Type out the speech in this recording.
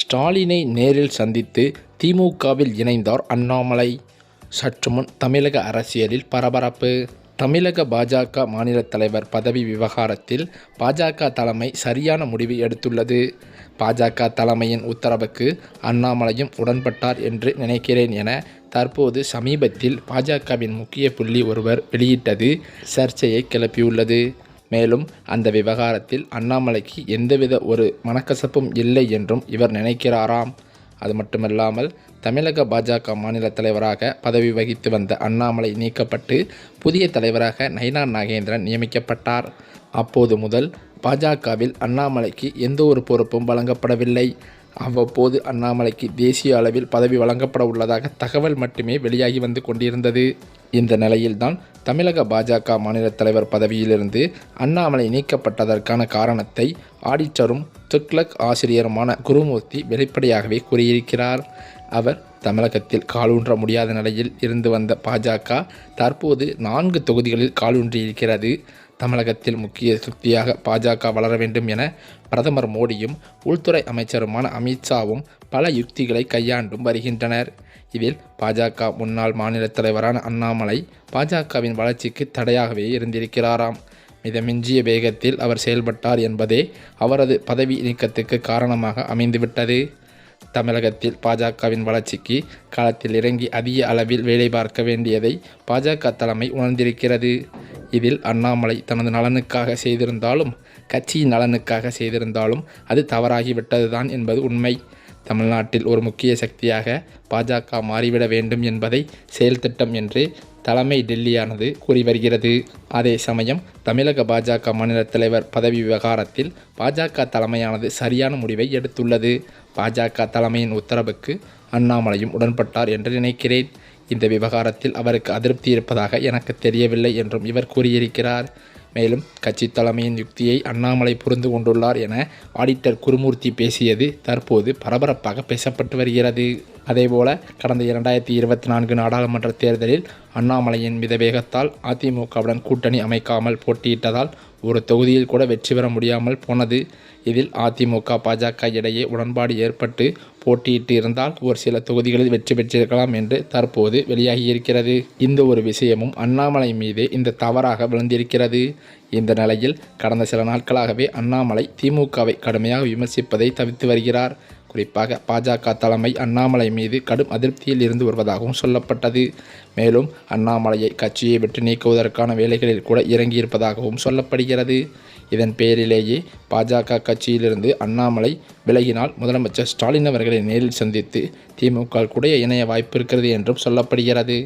ஸ்டாலினை நேரில் சந்தித்து திமுகவில் இணைந்தார் அண்ணாமலை. சற்று முன் தமிழக அரசியலில் பரபரப்பு. தமிழக பாஜக மாநில தலைவர் பதவி விவகாரத்தில் பாஜக தலைமை சரியான முடிவு எடுத்துள்ளது. பாஜக தலைமையின் உத்தரவுக்கு அண்ணாமலையும் உடன்பட்டார் என்று நினைக்கிறேன் என தற்போது சமீபத்தில் பாஜகவின் முக்கிய புள்ளி ஒருவர் வெளியிட்டது சர்ச்சையை கிளப்பியுள்ளது. மேலும் அந்த விவகாரத்தில் அண்ணாமலைக்கு எந்தவித ஒரு மனக்கசப்பும் இல்லை என்றும் இவர் நினைக்கிறாராம். அது மட்டுமல்லாமல் தமிழக பாஜக மாநில தலைவராக பதவி வகித்து வந்த அண்ணாமலை நீக்கப்பட்டு புதிய தலைவராக நயினா நாகேந்திரன் நியமிக்கப்பட்டார். அப்போது முதல் பாஜகவில் அண்ணாமலைக்கு எந்த ஒரு பொறுப்பும் வழங்கப்படவில்லை. அவ்வப்போது அண்ணாமலைக்கு தேசிய அளவில் பதவி வழங்கப்பட உள்ளதாக தகவல் மட்டுமே வெளியாகி வந்து கொண்டிருந்தது. இந்த நிலையில்தான் தமிழக பாஜக மாநில தலைவர் பதவியிலிருந்து அண்ணாமலை நீக்கப்பட்டதற்கான காரணத்தை ஆடிட்டரும் துக்லக் ஆசிரியருமான குருமூர்த்தி வெளிப்படையாகவே கூறியிருக்கிறார். அவர் தமிழகத்தில் காலூன்ற முடியாத நிலையில் இருந்து வந்த பாஜக தற்போது நான்கு தொகுதிகளில் காலூன்றியிருக்கிறது தமிழகத்தில் முக்கிய சக்தியாக பாஜக வளர வேண்டும் என பிரதமர் மோடியும் உள்துறை அமைச்சருமான அமித்ஷாவும் பல யுக்திகளை கையாண்டும் வருகின்றனர். இதில் பாஜக முன்னாள் மாநில தலைவரான அண்ணாமலை பாஜகவின் வளர்ச்சிக்கு தடையாகவே இருந்திருக்கிறாராம். மிதமிஞ்சிய வேகத்தில் அவர் செயல்பட்டார் என்பதே அவரது பதவி நீக்கத்துக்கு காரணமாக அமைந்துவிட்டது. தமிழகத்தில் பாஜகவின் வளர்ச்சிக்கு களத்தில் இறங்கி அதிக அளவில் வேலை பார்க்க வேண்டியதை பாஜக தலைமை உணர்ந்திருக்கிறது. இதில் அண்ணாமலை தனது நலனுக்காக செய்திருந்தாலும் கட்சியின் நலனுக்காக செய்திருந்தாலும் அது தவறாகிவிட்டதுதான் என்பது உண்மை. தமிழ்நாட்டில் ஒரு முக்கிய சக்தியாக பாஜக மாறிவிட வேண்டும் என்பதை செயல் திட்டம் என்று தலைமை டெல்லியானது கூறி வருகிறது. அதே சமயம் தமிழக பாஜக மாநில தலைவர் பதவி விவகாரத்தில் பாஜக தலைமையானது சரியான முடிவை எடுத்துள்ளது. பாஜக தலைமையின் உத்தரவுக்கு அண்ணாமலையும் உடன்பட்டார் என்று நினைக்கிறேன். இந்த விவகாரத்தில் அவருக்கு அதிருப்தி இருப்பதாக எனக்கு தெரியவில்லை என்றும் இவர் கூறியிருக்கிறார். மேலும் கட்சி தலைமையின் யுக்தியை அண்ணாமலை புரிந்து கொண்டுள்ளார் என ஆடிட்டர் குருமூர்த்தி பேசியது தற்போது பரபரப்பாக பேசப்பட்டு வருகிறது. அதேபோல கடந்த இரண்டாயிரத்தி இருபத்தி நான்கு நாடாளுமன்ற தேர்தலில் அண்ணாமலையின் மித வேகத்தால் அதிமுகவுடன் கூட்டணி அமைக்காமல் போட்டியிட்டதால் ஒரு தொகுதியில் கூட வெற்றி பெற முடியாமல் போனது. இதில் அதிமுக பாஜக இடையே உடன்பாடு ஏற்பட்டு போட்டியிட்டு இருந்தால் ஒரு சில தொகுதிகளில் வெற்றி பெற்றிருக்கலாம் என்று தற்போது வெளியாகியிருக்கிறது. இந்த ஒரு விஷயமும் அண்ணாமலை மீதே இந்த தவறாக விழுந்திருக்கிறது. இந்த நிலையில் கடந்த சில நாட்களாகவே அண்ணாமலை திமுகவை கடுமையாக விமர்சிப்பதை தவிர்த்து வருகிறார். குறிப்பாக பாஜக தலைமை அண்ணாமலை மீது கடும் அதிருப்தியில் இருந்து வருவதாகவும் சொல்லப்பட்டது. மேலும் அண்ணாமலையை கட்சியை விட்டு நீக்குவதற்கான வேலைகளில் கூட இறங்கியிருப்பதாகவும் சொல்லப்படுகிறது. இதன் பேரிலேயே பாஜக கட்சியிலிருந்து அண்ணாமலை விலகினால் முதலமைச்சர் ஸ்டாலின் அவர்களை நேரில் சந்தித்து திமுக கூட இணைய வாய்ப்பு இருக்கிறது என்றும் சொல்லப்படுகிறது.